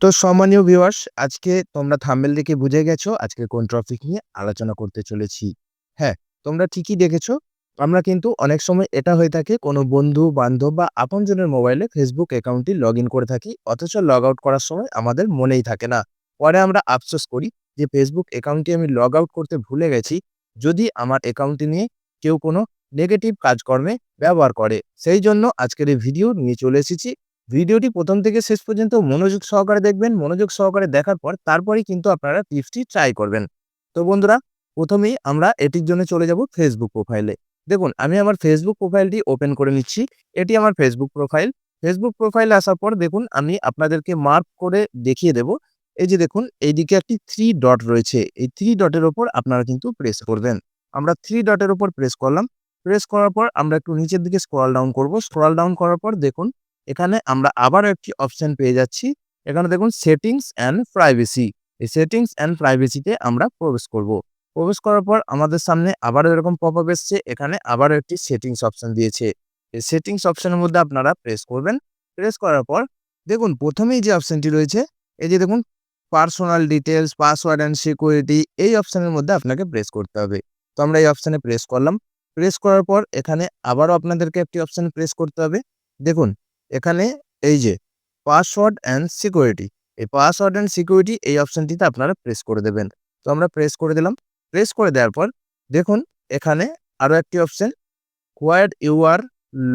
তো সম্মানীয় ভিউয়ার্স আজকে তোমরা থাম্বনেল দেখে বুঝে গেছো আজকে কোন টপিক নিয়ে আলোচনা করতে চলেছি। হ্যাঁ, তোমরা ঠিকই দেখেছ। আমরা কিন্তু অনেক সময় এটা হয়ে থাকে কোনো বন্ধু-বান্ধব বা আপনজনের মোবাইলে ফেসবুক অ্যাকাউন্টটি লগইন করে থাকি। অথচ লগ আউট করার সময় আমাদের মনেই থাকে না। পরে আমরা আফসোস করি যে ফেসবুক অ্যাকাউন্টটি আমি লগ আউট করতে ভুলে গেছি। যদি আমার অ্যাকাউন্টটি নিয়ে কেউ কোনো নেগেটিভ কাজকর্মে ব্যবহার করে। সেই জন্য আজকের এই ভিডিও নিয়ে চলে এসেছি। ভিডিওটি প্রথম থেকে শেষ পর্যন্ত মনোযোগ সহকারে দেখবেন। মনোযোগ সহকারে দেখার পর তারপরেই কিন্তু আপনারা টিপসটি ট্রাই করবেন। তো বন্ধুরা ১ম এই আমরা এটির জন্য চলে যাব ফেসবুক প্রোফাইলে। দেখুন, আমি আমার ফেসবুক প্রোফাইলটি ওপেন করে নিচ্ছি। এটি আমার ফেসবুক প্রোফাইল। ফেসবুক প্রোফাইল আসার পর দেখুন, আমি আপনাদেরকে মার্ক করে দেখিয়ে দেব। এই যে দেখুন, এইদিকে একটি থ্রি ডট রয়েছে। এই থ্রি ডটের ওপর আপনারা কিন্তু প্রেস করবেন। আমরা থ্রি ডটের উপর প্রেস করলাম। প্রেস করার পর আমরা একটু নিচের দিকে স্ক্রল ডাউন করব। স্ক্রল ডাউন করার পর দেখুন এখানে আমরা আবারও একটি অপশন পেয়ে যাচ্ছি। এখানে দেখুন সেটিংস অ্যান্ড প্রাইভেসি। এই সেটিংস অ্যান্ড প্রাইভেসিতে আমরা প্রবেশ করব। প্রবেশ করার পর আমাদের সামনে আবারও এরকম পপআপ এসছে। এখানে আবারও একটি সেটিংস অপশন দিয়েছে। এই সেটিংস অপশনের মধ্যে আপনারা প্রেস করবেন। প্রেস করার পর দেখুন, প্রথমেই যে অপশনটি রয়েছে, এই যে দেখুন personal details password and security এই অপশনের মধ্যে আপনাকে প্রেস করতে হবে। তো আমরা এই অপশানে প্রেস করলাম। প্রেস করার পর এখানে আবারও আপনাদেরকে একটি অপশন প্রেস করতে হবে। দেখুন এখানে এই যে পাসওয়ার্ড অ্যান্ড সিকিউরিটি এই পাসওয়ার্ড অ্যান্ড সিকিউরিটি এই অপশনটিতে আপনারা প্রেস করে দেবেন। তো আমরা প্রেস করে দিলাম। প্রেস করে দেওয়ার পর দেখুন এখানে আরও একটি option where you are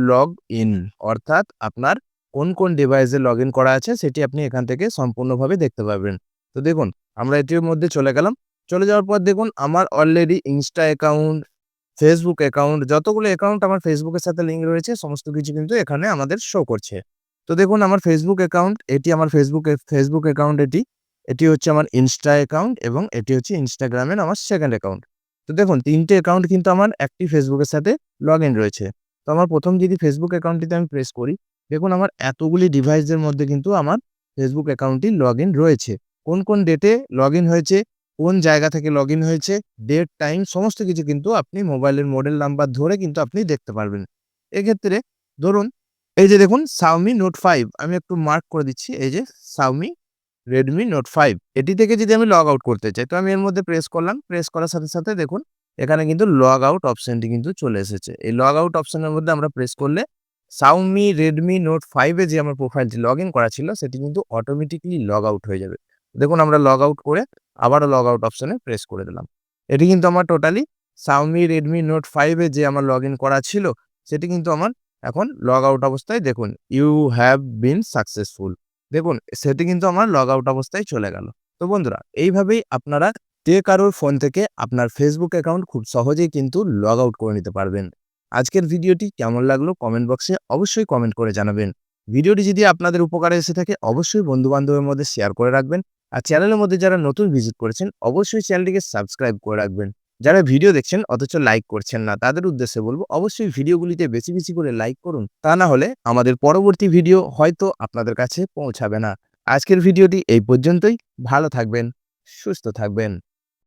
log in অর্থাৎ আপনার কোন, কোন ডিভাইসে লগইন করা আছে সেটি আপনি এখান থেকে সম্পূর্ণভাবে দেখতে পাবেন। তো দেখুন আমরা এটির মধ্যে চলে গেলাম। চলে যাওয়ার পর দেখুন আমার already Insta account, Facebook account যতগুলো অ্যাকাউন্ট আমার ফেসবুকের সাথে লিঙ্ক রয়েছে সমস্ত কিছু কিন্তু এখানে আমাদের শো করছে। তো দেখুন আমার ফেসবুক অ্যাকাউন্ট এটি আমার ফেসবুক ফেসবুক অ্যাকাউন্ট এটি। এটি হচ্ছে আমার ইনস্টা অ্যাকাউন্ট এবং এটি হচ্ছে ইনস্টাগ্রামের আমার সেকেন্ড অ্যাকাউন্ট। তো দেখুন তিনটে অ্যাকাউন্ট কিন্তু আমার একটি ফেসবুকের সাথে লগইন রয়েছে। তো আমার প্রথম যদি ফেসবুক অ্যাকাউন্টটিতে আমি প্রেস করি, দেখুন আমার এতগুলি ডিভাইসের মধ্যে কিন্তু আমার ফেসবুক অ্যাকাউন্টটি লগইন রয়েছে। কোন, কোন ডেটে লগইন হয়েছে, কোন জায়গা থেকে লগইন হয়েছে, ডেট, টাইম সমস্ত কিছু কিন্তু আপনি মোবাইলের মডেল নাম্বার ধরে কিন্তু আপনি দেখতে পারবেন। এক্ষেত্রে ধরুন এই যে দেখুন সাউমি নোট ফাইভ আমি একটু মার্ক করে দিচ্ছি এই যে সাউমি রেডমি নোট ফাইভ এটি থেকে যদি আমি লগ আউট করতে চাই তো আমি এর মধ্যে প্রেস করলাম। প্রেস করার সাথে, সাথে দেখুন এখানে কিন্তু লগ আউট অপশানটি কিন্তু চলে এসেছে। এই লগ আউট অপশানের মধ্যে আমরা প্রেস করলে Redmi Note 5 এ যে আমার প্রোফাইলটি লগইন করা ছিল সেটি কিন্তু অটোমেটিক্যালি লগ আউট হয়ে যাবে। দেখুন আমরা লগ আউট করে আবারও লগ আউট অপশানে প্রেস করে দিলাম। এটি কিন্তু আমার টোটালি Redmi Note 5 এ যে আমার লগইন করা ছিল, সেটি কিন্তু আমার এখন লগ আউট অবস্থায় দেখুন ইউ হ্যাভ বিন সাকসেসফুল দেখুন, সেটি কিন্তু আমার লগ আউট অবস্থায় চলে গেল। তো বন্ধুরা, এইভাবেই আপনারা যে কারোর ফোন থেকে আপনার ফেসবুক অ্যাকাউন্ট খুব সহজেই কিন্তু লগ আউট করে নিতে পারবেন। আজকের ভিডিওটি কেমন লাগল কমেন্ট বক্সে অবশ্যই কমেন্ট করে জানাবেন। ভিডিওটি যদি আপনাদের উপকারে এসে থাকে, অবশ্যই বন্ধু-বান্ধবের মধ্যে শেয়ার করে রাখবেন। আর চ্যানেলের মধ্যে যারা নতুন ভিজিট করেছেন অবশ্যই চ্যানেলটিকে সাবস্ক্রাইব করে রাখবেন। যারা ভিডিও দেখছেন অথচ লাইক করছেন না তাদের উদ্দেশ্যে বলব অবশ্যই ভিডিওগুলিতে বেশি, বেশি করে লাইক করুন। তা না হলে আমাদের পরবর্তী ভিডিও হয়তো আপনাদের কাছে পৌঁছাবে না। আজকের ভিডিওটি এই পর্যন্তই। ভালো থাকবেন, সুস্থ থাকবেন।